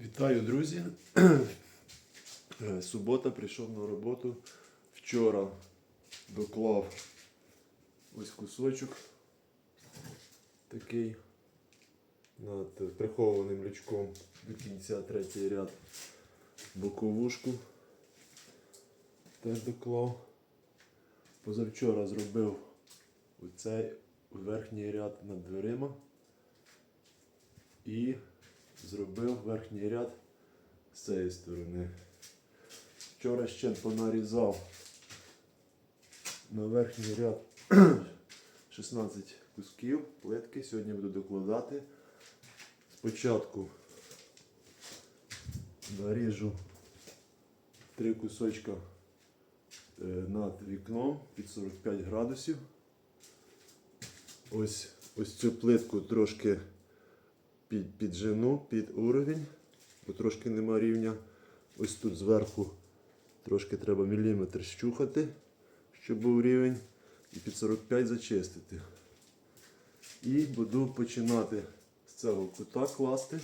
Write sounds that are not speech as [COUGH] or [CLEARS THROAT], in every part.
Вітаю, друзі. Е, Субота прийшов на роботу. Вчора доклав ось кусочок такий над прихованим лючком до кінця третій ряд боковушку. Теж доклав. Позавчора зробив оцей верхній ряд над дверима і зробив верхній ряд з цієї сторони. Вчора ще понарізав на верхній ряд [CLEARS THROAT] 16 кусків плитки. Сьогодні буду докладати. Спочатку наріжу три кусочка е, над вікном під 45 градусів. Ось, ось цю плитку трошки під, піджену під уровень, бо трошки нема рівня. Ось тут зверху трошки треба міліметр щухати, щоб був рівень, і під 45 зачистити. І буду починати з цього кута класти.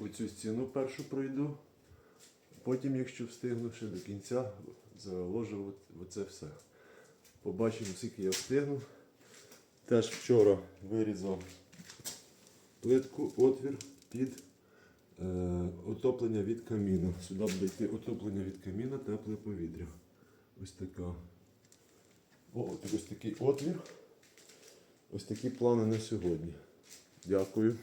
Оцю стіну першу пройду. Потім, якщо встигну, ще до кінця заложу оце все. Побачимо, скільки я встигну. Теж вчора вирізав плитку, отвір під е, отоплення від каміна. Сюди буде йти отоплення від каміна, тепле повітря. Ось така. О, ось такий отвір. Ось такі плани на сьогодні. Дякую.